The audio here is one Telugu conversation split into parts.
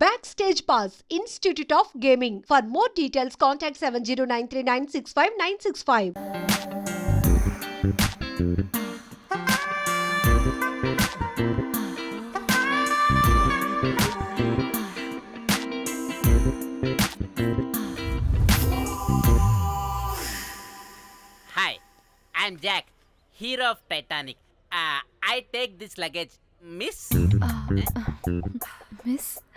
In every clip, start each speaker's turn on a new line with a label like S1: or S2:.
S1: Backstage Pass, Institute of Gaming. For more details, contact 70939659665.
S2: Hi, I'm Jack, hero of Titanic. Uh, I take this luggage, Miss.
S3: Uh,
S4: eh? uh, miss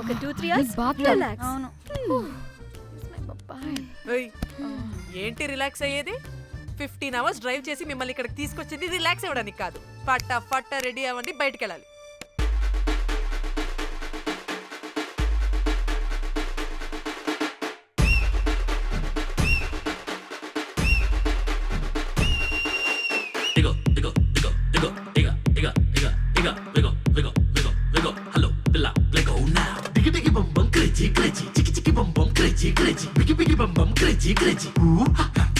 S5: ఒక టూ త్రీ
S3: Big bathroom.
S4: అవును.
S5: ఏయ్, ఏంటి రిలాక్స్ అయ్యేది? ఫిఫ్టీన్ అవర్స్ డ్రైవ్ చేసి మిమ్మల్ని ఇక్కడికి తీసుకొచ్చింది రిలాక్స్ అవ్వడానికి కాదు. పట్ట పట్ట రెడీ అవ్వండి బయటికి వెళ్ళాలి.
S6: Bum crazy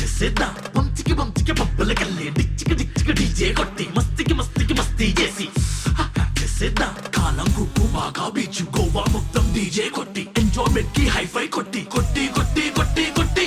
S6: చేసేద్దాం పంచికి పంచికి పప్పుల చికి కల్లే డిచ్చికి డిచ్చికి డీజే కొట్టి మస్తికి మస్తికి మస్తీ చేసి. చేసేద్దాం కాలం గుప్పు బాగా బీచ్ గోవా మొత్తం డీజే కొట్టి. ఎంజాయ్మెంట్కి హైఫై కొట్టి కొట్టి కొట్టి కొట్టి కొట్టి.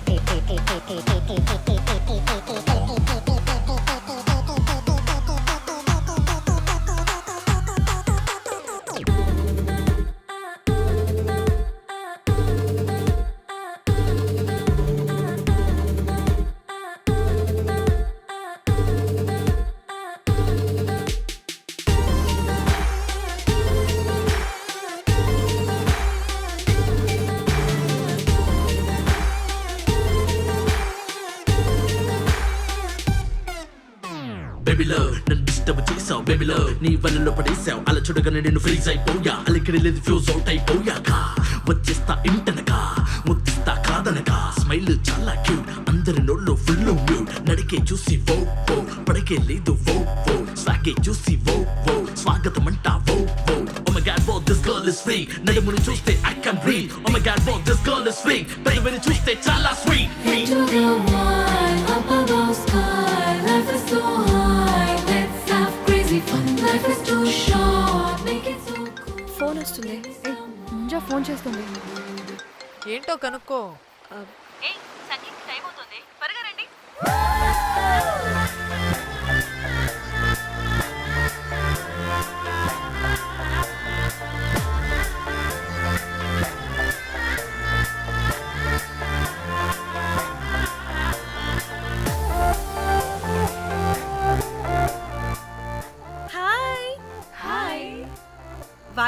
S6: బేబీ లవ్ నన్ను డిస్టర్బ్ చేసావు బేబీ లవ్ నీ వలలో పడేసావు అలా చూడగానే నేను ఫ్రీజ్ అయిపోయా అలికిడి లేదు ఫ్యూజ్ అవుట్ అయిపోయాక వచ్చేస్తా ఇంటనగా ముద్దిస్తా కాదనగా స్మైల్ చాలా క్యూట్ అందరి నోళ్ళు ఫుల్ మ్యూట్ నడికే చూసి వో వో పడకే లేదు వో వో స్వాగే చూసి వో వో స్వాగతం అంటా వో వో Oh my god, whoa, this girl is free. నడుముని చూస్తే I can breathe. Oh my god, whoa, this girl is free. పెదవిని చూస్తే చాలా sweet.
S7: Into the wild, up above
S3: phone వస్తుంది. ముంజా ఫోన్ చేస్తుంది.
S5: ఏంటో కనుక్కో.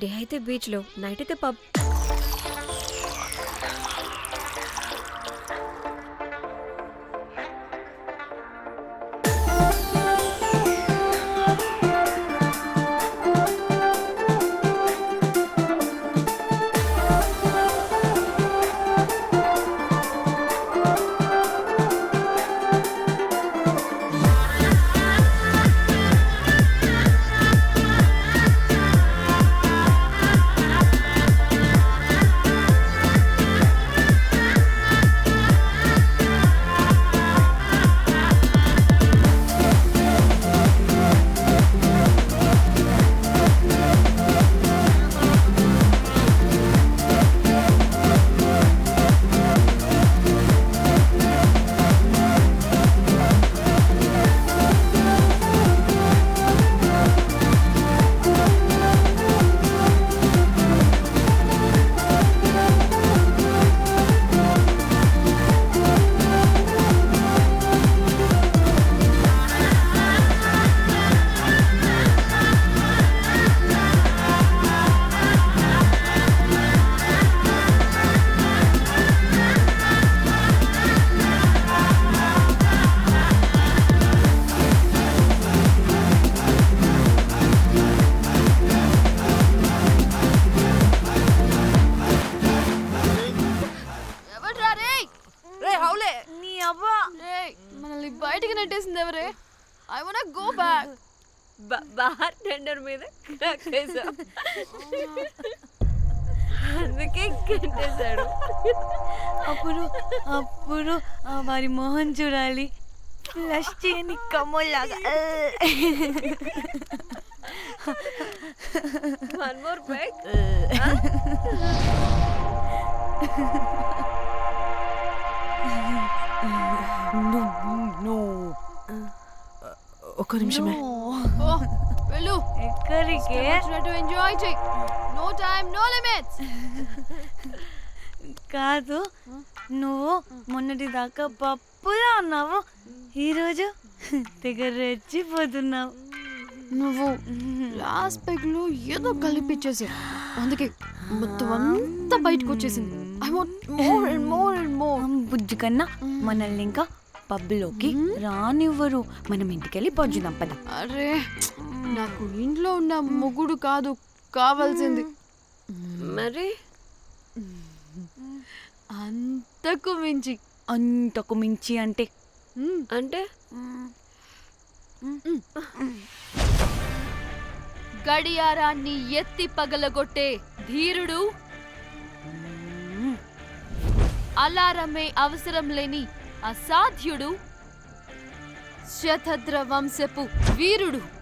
S8: డే అయితే బీచ్లో నైట్ అయితే pub. కక్కేసాం అందుకే కట్టేశాడు
S4: అప్పుడు అప్పుడు ఆ వారి మొహం చూడాలి ఫ్లష్ చేయని కమ్మలాగా
S8: వన్ మోర్ బ్యాక్
S5: ఒక్క నిమిషమే
S3: ఓ, వెళ్ళు.
S4: ఎక్కడికే?
S3: ఎంజాయ్ చెయ్యి నో టైం నో లిమిట్స్
S4: కాదు నువ్వు మొన్నటి దాకా పప్పులా ఉన్నావు. ఈరోజు తెగ రెచ్చిపోతున్నావు
S3: నువ్వు లాస్ట్ పెగ్లో ఏదో కలిపిచ్చేసి అందుకే మొత్తం అంతా బయటకు వచ్చేసింది I want more and more and more
S4: బుజ్జి కన్నా మనల్ని ఇంకా పబ్లోకి రానివ్వరు. మనం ఇంటికెళ్ళి పజ్జుదాం పద
S3: అరే నాకు ఇంట్లో ఉన్న మొగుడు కాదు కావాల్సింది.
S8: మరి?
S3: అంతకు మించి.
S4: అంతకు మించి అంటే?
S8: అంటే?
S3: గడియారాన్ని ఎత్తి పగలగొట్టే ధీరుడు. అలారమే అవసరం లేని అసాధ్యుడు. శతద్ర వంశపు వీరుడు.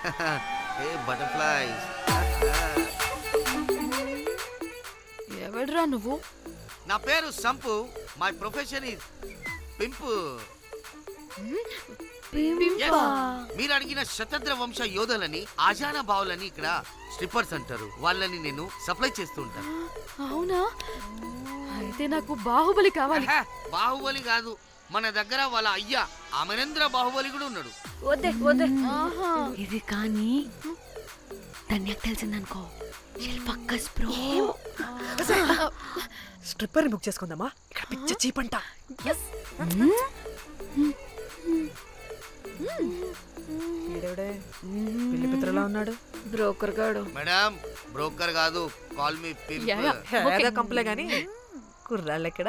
S9: ఏ బటర్ఫ్లైస్
S3: ఎవడ్రా నువ్వు?
S9: నా పేరు Sampu. My profession is pimp Yes. మీరు అడిగిన శతద్ర వంశ యోధులని ఆజానా బావులని ఇక్కడ స్ట్రిప్పర్స్ అంటారు. వాళ్ళని నేను సప్లై చేస్తూ ఉంటాను.
S3: అవునా? అయితే నాకు బాహుబలి కావాలి.
S9: బాహుబలి కాదు. మన దగ్గర వాళ్ళ అయ్యా అమరేంద్ర బాహుబలి కూడా ఉన్నాడు.
S8: వద్దే వద్దే.
S3: ఆహా.
S4: ఇది కానీ ధన్యకు తెలిసిందనుకో. శిల్పక్కస్ బ్రో.
S5: స్ట్రిప్పర్ బుక్ చేసుకుందామా? ఇక్కడ పిచ్చ చీపంట. పిల్లి పిత్రలా ఉన్నాడు.
S8: బ్రోకర్ గాడు.
S9: మేడం బ్రోకర్ కాదు కాల్ మీ
S5: కంపలే గాని. కుర్రాళ్ళు ఎక్కడ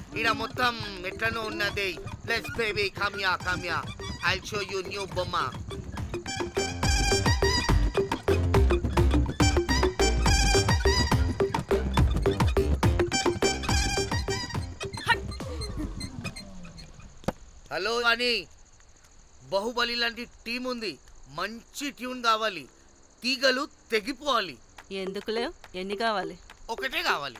S9: ఇడ మొత్తం ఎట్లనో ఉన్నది. లెట్స్ బేబీ కమ్యా కమ్యా ఐ షో యూ న్యూ బొమ్మ హలో అని బాహుబలి లాంటి టీం ఉంది. మంచి ట్యూన్ కావాలి. తీగలు తెగిపోవాలి.
S10: ఎందుకులే? ఎన్ని కావాలి?
S9: ఒకటే కావాలి.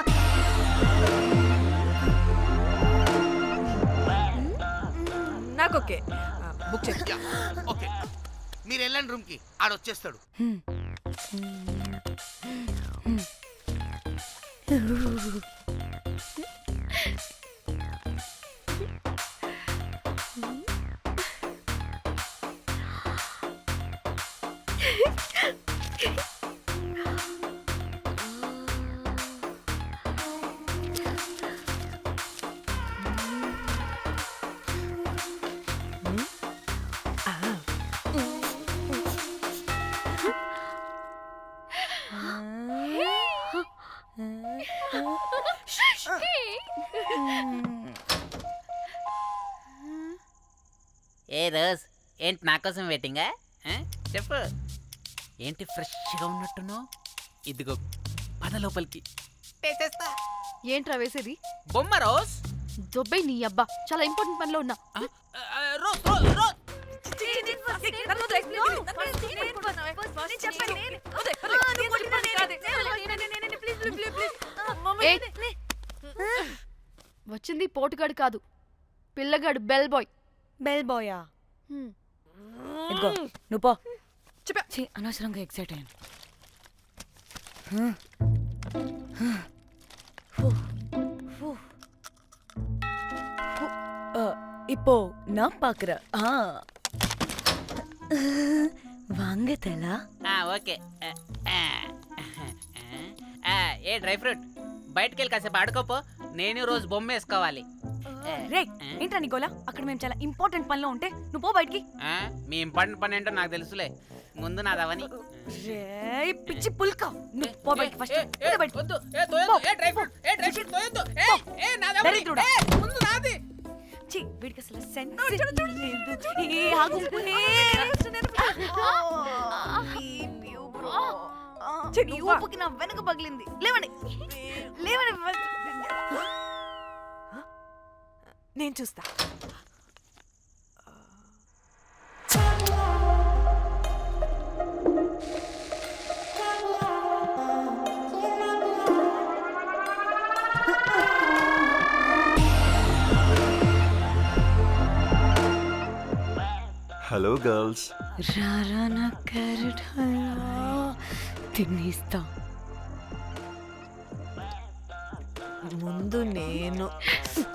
S5: నాకు ఓకే. బుక్ చేసి
S9: యా, ఓకే. మీరు వెళ్ళండి రూమ్కి ఆడ వచ్చేస్తాడు.
S2: ఏ రోజ్ ఏంటి నా కోసం వెయిటింగా చెప్పు ఏంటి ఫ్రెష్గా ఉన్నట్టున్నావు ఇదిగో పద లోపలికి వేసేస్తా
S3: ఏంట్రా వేసేది
S2: బొమ్మ రోజ్
S3: దొబ్బై నీ అబ్బా చాలా ఇంపార్టెంట్ పనిలో ఉన్నా
S2: రోజ్ రోజ్ రోజ్
S3: వచ్చింది పోటుగాడు కాదు పిల్లగాడు బెల్ బాయ్
S4: బెల్ బాయా ఇదిగో నువ్వు పో. చెప్పా. ఛీ, అనవసరంగా ఎక్సైట్ అయ్యాను. హ, హ, ఫు, ఆ, ఇప్పో నా
S2: పాకర వాంగ ఆ, ఓకే ఏ డ్రై ఫ్రూట్. బయటికి వెళ్ళి కాసేపు ఆడుకోపో. నేను రోజు బొమ్మ వేసుకోవాలి.
S4: రే ఏంట్రా నికోలా? అక్కడ మేము చాలా ఇంపార్టెంట్ పనిలో ఉంటే నువ్వు పో బయటికి.
S2: ఆ, మీ ఇంపార్టెంట్ పని ఏంటో నాకు తెలుసులే. ముందు నాదవని
S4: రే పిచ్చి పుల్క. నువ్వు పో బయటికి ఫస్ట్
S2: ఏ, ఏ,
S4: బయటికి.
S2: వద్దు, ఏ, తోయొద్దు, ఏ, డ్రై ఫ్రూట్, ఏ, డ్రై ఫ్రూట్ తోయొద్దు, ఏ, ఏ, నాదవని,
S4: దరిద్రుడా.
S2: ఏ, ముందు నాది.
S4: ఛీ, వీడికి అసలు సెన్స్ లేదు. ఏ ఆగు ఏ, ఛీ, నీ ఊపుకి నా వెనక పగిలింది. లేవండి. లేవండి
S5: నేను చూస్తా.
S11: హలో గర్ల్స్
S4: రారా నా క్యారెట్ హల్వా తినేస్తా.
S5: ముందు నేను.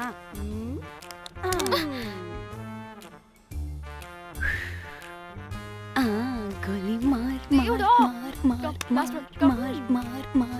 S4: ఆ. ఆ, గోలి మార్
S3: దేవుడా!
S4: మార్ మార్
S3: Come, last
S4: మార్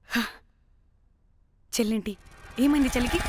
S4: హ. చెల్లింటి ఏమైంది చెల్లికి?